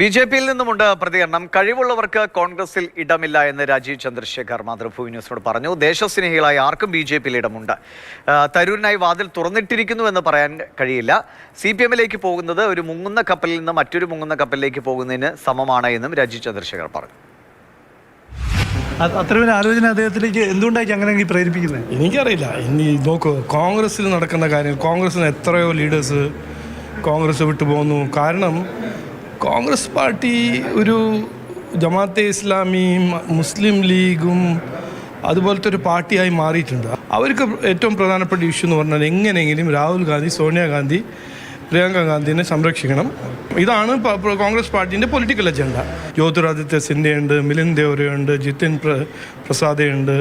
B J പിയിൽ നിന്നുമുണ്ട് പ്രതികരണം. കഴിവുള്ളവർക്ക് കോൺഗ്രസിൽ ഇടമില്ല എന്ന് രാജീവ് ചന്ദ്രശേഖർ മാതൃഭൂമി ന്യൂസിനോട് പറഞ്ഞു. ദേശസ്നേഹികളായ ആർക്കും ബി ജെ പിയിൽ ഇടമുണ്ട്. തരൂരിനായി വാതിൽ തുറന്നിട്ടിരിക്കുന്നു എന്ന് പറയാൻ കഴിയില്ല. സി പി എമ്മിലേക്ക് പോകുന്നത് ഒരു മുങ്ങുന്ന കപ്പലിൽ നിന്ന് മറ്റൊരു മുങ്ങുന്ന കപ്പലിലേക്ക് പോകുന്നതിന് സമമാണ് എന്നും രാജീവ് ചന്ദ്രശേഖർ പറഞ്ഞു. അത്രയും ആലോചന അദ്ദേഹത്തിലേക്ക് എന്തുകൊണ്ടായിരിക്കും അങ്ങനെ പ്രേരിപ്പിക്കുന്നത്? എനിക്കറിയില്ല. ഇനി നോക്കൂ കോൺഗ്രസ്സിൽ നടക്കുന്ന കാര്യം കോൺഗ്രസ്സിന് എത്രയോ ലീഡേഴ്സ് കോൺഗ്രസ് വിട്ടു പോകുന്നു കാരണം കോൺഗ്രസ് പാർട്ടി ഒരു ജമാഅത്തെ ഇസ്ലാമിയും മുസ്ലിം ലീഗും അതുപോലത്തെ ഒരു പാർട്ടിയായി മാറിയിട്ടുണ്ട്. അവർക്ക് ഏറ്റവും പ്രധാനപ്പെട്ട ഇഷ്യൂ എന്ന് പറഞ്ഞാൽ എങ്ങനെയെങ്കിലും രാഹുൽ ഗാന്ധി സോണിയാഗാന്ധി പ്രിയങ്ക ഗാന്ധിനെ സംരക്ഷിക്കണം. ഇതാണ് കോൺഗ്രസ് പാർട്ടീന്റെ പൊളിറ്റിക്കൽ അജണ്ട ജ്യോതിരാദിത്യ സിന്ധ്യ ഉണ്ട് മിലിന്ദ് ദേവരയുണ്ട് ജിതിൻ പ്ര പ്രസാദയുണ്ട്.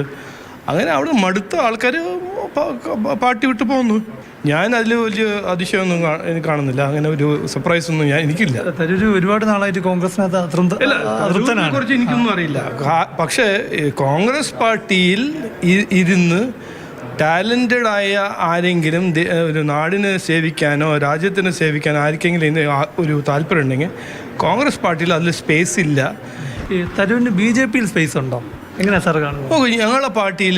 അങ്ങനെ അവിടെ മടുത്ത ആൾക്കാർ പാർട്ടി വിട്ടു പോകുന്നു ഞാൻ അതിൽ വലിയ അതിശയമൊന്നും എനിക്ക് കാണുന്നില്ല. അങ്ങനെ ഒരു സർപ്രൈസ് ഒന്നും ഞാൻ എനിക്കില്ല. തരൂർ ഒരുപാട് നാളായിട്ട് കോൺഗ്രസിനകത്ത് കുറിച്ച് എനിക്കൊന്നും അറിയില്ല. പക്ഷേ കോൺഗ്രസ് പാർട്ടിയിൽ ഇരുന്ന് ടാലന്റഡ് ആയ ആരെങ്കിലും ഒരു നാടിനെ സേവിക്കാനോ രാജ്യത്തിനെ സേവിക്കാനോ ആർക്കെങ്കിലും ഒരു താല്പര്യം ഉണ്ടെങ്കിൽ കോൺഗ്രസ് പാർട്ടിയിൽ അതിൽ സ്പേസ് ഇല്ല. തരൂരിന് ബി ജെ പിയിൽ സ്പേസ് ഉണ്ടോ? എങ്ങനെയാ ഞങ്ങളുടെ പാർട്ടിയിൽ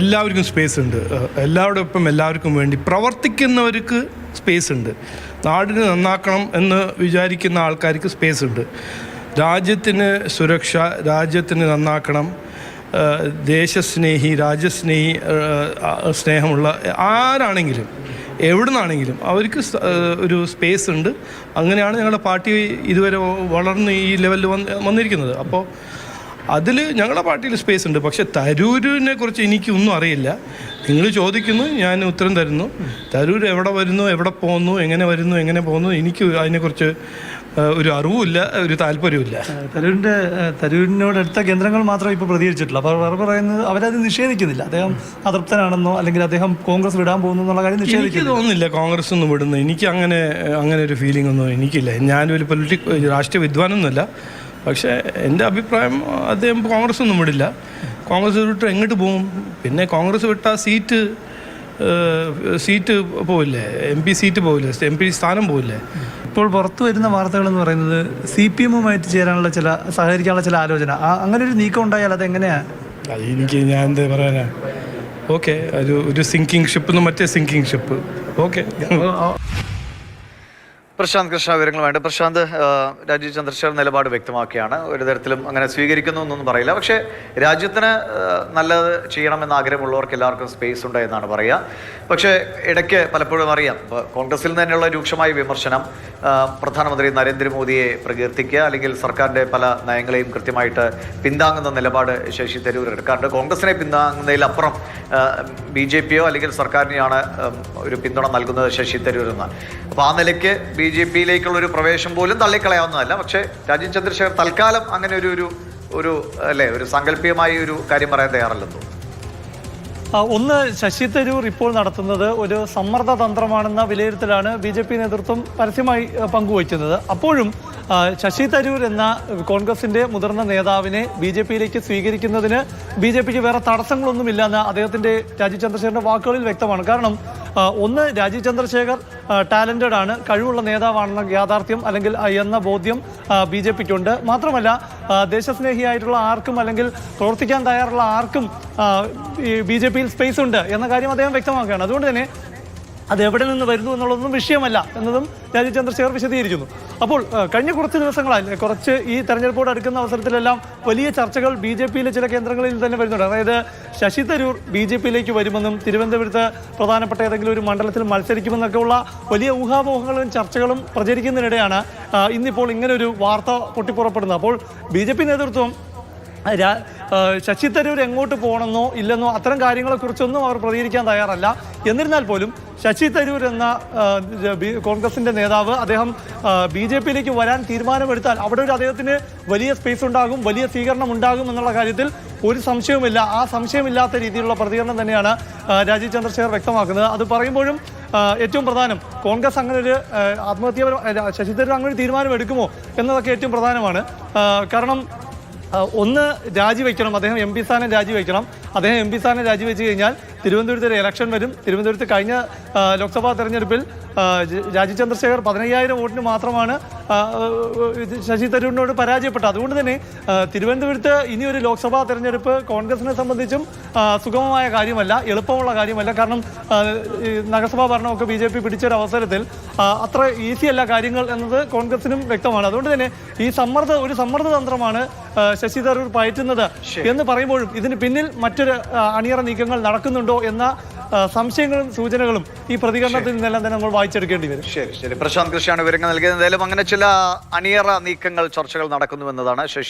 എല്ലാവർക്കും സ്പേസ് ഉണ്ട്. എല്ലാവരോടൊപ്പം എല്ലാവർക്കും വേണ്ടി പ്രവർത്തിക്കുന്നവർക്ക് സ്പേസ് ഉണ്ട്. നാടിനെ നന്നാക്കണം എന്ന് വിചാരിക്കുന്ന ആൾക്കാർക്ക് സ്പേസ് ഉണ്ട്. രാജ്യത്തിന് സുരക്ഷ രാജ്യത്തിന് നന്നാക്കണം. ദേശസ്നേഹി രാജ്യസ്നേഹി സ്നേഹമുള്ള ആരാണെങ്കിലും എവിടുന്നാണെങ്കിലും അവർക്ക് ഒരു സ്പേസ് ഉണ്ട്. അങ്ങനെയാണ് ഞങ്ങളുടെ പാർട്ടി ഇതുവരെ വളർന്ന് ഈ ലെവലിൽ വന്ന് വന്നിരിക്കുന്നത്. അപ്പോൾ അതിൽ ഞങ്ങളുടെ പാർട്ടിയിൽ സ്പേസ് ഉണ്ട്. പക്ഷെ തരൂരിനെ കുറിച്ച് എനിക്കൊന്നും അറിയില്ല. നിങ്ങൾ ചോദിക്കുന്നു ഞാൻ ഉത്തരം തരുന്നു. തരൂർ എവിടെ വരുന്നു എവിടെ പോകുന്നു എങ്ങനെ വരുന്നു എങ്ങനെ പോകുന്നു എനിക്ക് അതിനെക്കുറിച്ച് ഒരു അറിവുമില്ല ഒരു താല്പര്യമില്ല തരൂരിന്റെ ഏഹ്, തരൂരിനോട് അടുത്ത കേന്ദ്രങ്ങൾ മാത്രമേ ഇപ്പോൾ പ്രതികരിച്ചിട്ടുള്ളൂ. അപ്പോൾ അവർ പറയുന്നത് അവരത് നിഷേധിക്കുന്നില്ല. അദ്ദേഹം അതൃപ്തനാണെന്നോ അല്ലെങ്കിൽ അദ്ദേഹം കോൺഗ്രസ് വിടാൻ പോകുന്നു എന്നുള്ള കാര്യം എനിക്ക് തോന്നുന്നില്ല കോൺഗ്രസ് ഒന്നും വിടുന്നു. എനിക്ക് അങ്ങനെ അങ്ങനെ ഒരു ഫീലിംഗ് ഒന്നും എനിക്കില്ല. ഞാനൊരു പൊളിറ്റിക് രാഷ്ട്രീയ വിദ്വാനൊന്നുമല്ല. പക്ഷേ എന്റെ അഭിപ്രായം അദ്ദേഹം കോൺഗ്രസ് ഒന്നും വിടില്ല. കോൺഗ്രസ് വിട്ട് എങ്ങോട്ട് പോകും? പിന്നെ കോൺഗ്രസ് വിട്ട സീറ്റ് സീറ്റ് പോവില്ലേ? എം പി സീറ്റ് പോവില്ലേ? എം പി സ്ഥാനം പോവില്ലേ? ഇപ്പോൾ പുറത്തു വരുന്ന വാർത്തകൾ എന്ന് പറയുന്നത് സി പി എമ്മുമായിട്ട് ചേരാനുള്ള ചില സഹകരിക്കാനുള്ള ചില ആലോചന. അങ്ങനെ ഒരു നീക്കം ഉണ്ടായാൽ അത് എങ്ങനെയാണ് എനിക്ക് ഞാൻ എന്താ പറയാനാ? ഓക്കെ ഒരു ഒരു സിങ്കിങ് ഷിപ്പ് മറ്റേ sinking ship okay. Prashant Krishna വിവരങ്ങൾ വേണ്ട. പ്രശാന്ത് രാജീവ് ചന്ദ്രശേഖർ നിലപാട് വ്യക്തമാക്കിയാണ്. ഒരു തരത്തിലും അങ്ങനെ സ്വീകരിക്കുന്നു എന്നൊന്നും പറയില്ല. പക്ഷേ രാജ്യത്തിന് നല്ലത് ചെയ്യണമെന്ന് ആഗ്രഹമുള്ളവർക്ക് എല്ലാവർക്കും സ്പേസ് ഉണ്ട് എന്നാണ് പറയുക. പക്ഷേ ഇടയ്ക്ക് പലപ്പോഴും അറിയാം കോൺഗ്രസിൽ തന്നെയുള്ള രൂക്ഷമായ വിമർശനം പ്രധാനമന്ത്രി നരേന്ദ്രമോദിയെ പ്രകീർത്തിക്കുക അല്ലെങ്കിൽ സർക്കാരിന്റെ പല നയങ്ങളെയും കൃത്യമായിട്ട് പിന്താങ്ങുന്ന നിലപാട് ശശി തരൂർ എടുക്കാറുണ്ട്. കോൺഗ്രസിനെ പിന്താങ്ങുന്നതിലപ്പുറം ബി ജെ പിയോ അല്ലെങ്കിൽ സർക്കാരിനെയാണ് ഒരു പിന്തുണ നൽകുന്നത് ശശി തരൂർ എന്ന് അപ്പോൾ ആ നിലയ്ക്ക് ബി ജെ പിയിലേക്കുള്ള ഒരു പ്രവേശം പോലും തള്ളിക്കളയാവുന്നതല്ല. പക്ഷേ രാജീവ് ചന്ദ്രശേഖർ തൽക്കാലം അങ്ങനെ ഒരു ഒരു ഒരു അല്ലേ ഒരു സാങ്കല്പികമായ ഒരു കാര്യം പറയാൻ തയ്യാറല്ലെന്ന് തോന്നുന്നു. ഒന്ന് ശശി തരൂർ ഇപ്പോൾ നടത്തുന്നത് ഒരു സമ്മർദ്ദ തന്ത്രമാണെന്ന വിലയിരുത്തലാണ് ബി ജെ പി നേതൃത്വം പരസ്യമായി പങ്കുവയ്ക്കുന്നത്. അപ്പോഴും ശശി തരൂർ എന്ന കോൺഗ്രസിന്റെ മുതിർന്ന നേതാവിനെ ബി ജെ പിയിലേക്ക് സ്വീകരിക്കുന്നതിന് ബി ജെ പിക്ക് വേറെ തടസ്സങ്ങളൊന്നുമില്ല എന്ന് അദ്ദേഹത്തിന്റെ രാജീവ് ചന്ദ്രശേഖരന്റെ വാക്കുകളിൽ വ്യക്തമാണ്. കാരണം ഒന്ന് രാജീവ് ചന്ദ്രശേഖർ ടാലന്റഡ് ആണ്. കഴിവുള്ള നേതാവാണെന്ന യാഥാർത്ഥ്യം അല്ലെങ്കിൽ എന്ന ബോധ്യം ബി ജെ പിക്കുണ്ട്. മാത്രമല്ല ദേശസ്നേഹിയായിട്ടുള്ള ആർക്കും അല്ലെങ്കിൽ പ്രവർത്തിക്കാൻ തയ്യാറുള്ള ആർക്കും ബി ജെ പിയിൽ സ്പേസ് ഉണ്ട് എന്ന കാര്യം അദ്ദേഹം വ്യക്തമാക്കുകയാണ്. അതുകൊണ്ട് തന്നെ അത് എവിടെ നിന്ന് വരുന്നു എന്നുള്ളതൊന്നും വിഷയമല്ല എന്നതും രാജീവ് ചന്ദ്രശേഖർ വിശദീകരിക്കുന്നു. അപ്പോൾ കഴിഞ്ഞ കുറച്ച് ദിവസങ്ങളായി കുറച്ച് ഈ തെരഞ്ഞെടുപ്പോട് അടുക്കുന്ന അവസരത്തിലെല്ലാം വലിയ ചർച്ചകൾ ബി ജെ പിയിലെ ചില കേന്ദ്രങ്ങളിൽ തന്നെ വരുന്നുണ്ട്. അതായത് ശശി തരൂർ ബി ജെ പിയിലേക്ക് വരുമെന്നും തിരുവനന്തപുരത്ത് പ്രധാനപ്പെട്ട ഏതെങ്കിലും ഒരു മണ്ഡലത്തിൽ മത്സരിക്കുമെന്നൊക്കെയുള്ള വലിയ ഊഹാപോഹങ്ങളും ചർച്ചകളും പ്രചരിക്കുന്നതിനിടെയാണ് ഇന്നിപ്പോൾ ഇങ്ങനെ ഒരു വാർത്ത പൊട്ടിപ്പുറപ്പെടുന്നത്. അപ്പോൾ ബി ജെ പി നേതൃത്വം ശശി തരൂർ എങ്ങോട്ട് പോകണമെന്നോ ഇല്ലെന്നോ അത്തരം കാര്യങ്ങളെക്കുറിച്ചൊന്നും അവർ പ്രതികരിക്കാൻ തയ്യാറല്ല. എന്നിരുന്നാൽ പോലും ശശി തരൂർ എന്ന കോൺഗ്രസിന്റെ നേതാവ് അദ്ദേഹം ബി ജെ പിയിലേക്ക് വരാൻ തീരുമാനമെടുത്താൽ അവിടെ ഒരു അദ്ദേഹത്തിന് വലിയ സ്പേസ് ഉണ്ടാകും വലിയ സ്വീകരണം ഉണ്ടാകും എന്നുള്ള കാര്യത്തിൽ ഒരു സംശയവുമില്ല. ആ സംശയമില്ലാത്ത രീതിയിലുള്ള പ്രതികരണം തന്നെയാണ് രാജീവ് ചന്ദ്രശേഖർ വ്യക്തമാക്കുന്നത്. അത് പറയുമ്പോഴും ഏറ്റവും പ്രധാനം കോൺഗ്രസ് അങ്ങനെ ഒരു ആത്മഹത്യ ആത്മഹത്യാപരം ശശി തരൂർ അങ്ങനെ ഒരു തീരുമാനം എടുക്കുമോ എന്നതൊക്കെ ഏറ്റവും പ്രധാനമാണ്. കാരണം ഒന്ന് രാജിവെക്കണം അദ്ദേഹം എം പി സ്ഥാനം രാജിവെക്കണം. അദ്ദേഹം എം പി സ്ഥാനം രാജിവെച്ച് കഴിഞ്ഞാൽ തിരുവനന്തപുരത്ത് ഒരു ഇലക്ഷൻ വരും. തിരുവനന്തപുരത്ത് കഴിഞ്ഞ ലോക്സഭാ തെരഞ്ഞെടുപ്പിൽ രാജീവ് ചന്ദ്രശേഖർ പതിനയ്യായിരം വോട്ടിന് മാത്രമാണ് ശശി തരൂരിനോട് പരാജയപ്പെട്ടത്. അതുകൊണ്ട് തന്നെ തിരുവനന്തപുരത്ത് ഇനി ഒരു ലോക്സഭാ തെരഞ്ഞെടുപ്പ് കോൺഗ്രസിനെ സംബന്ധിച്ചും സുഗമമായ കാര്യമല്ല എളുപ്പമുള്ള കാര്യമല്ല. കാരണം നഗരസഭാ ഭരണമൊക്കെ ബി ജെ പി പിടിച്ചൊരു അവസരത്തിൽ അത്ര ഈസി അല്ല കാര്യങ്ങൾ എന്നത് കോൺഗ്രസിനും വ്യക്തമാണ്. അതുകൊണ്ട് തന്നെ ഈ സമ്മർദ്ദ ഒരു സമ്മർദ്ദ തന്ത്രമാണ് ശശി തരൂർ പയറ്റുന്നത് എന്ന് പറയുമ്പോഴും ഇതിന് പിന്നിൽ മറ്റൊരു അണിയറ നീക്കങ്ങൾ നടക്കുന്നുണ്ടോ എന്ന സംശയങ്ങളും സൂചനകളും ഈ പ്രതികരണത്തിൽ നിന്നെല്ലാം തന്നെ നമ്മൾ വായിച്ചെടുക്കേണ്ടി വരും. ശരി ശരി. പ്രശാന്ത് കൃഷിയാണ് വിവരങ്ങൾ നൽകിയത്. എന്തായാലും അങ്ങനെ ചില അണിയറ നീക്കങ്ങൾ ചർച്ചകൾ നടക്കുന്നുവെന്നതാണ് ശശി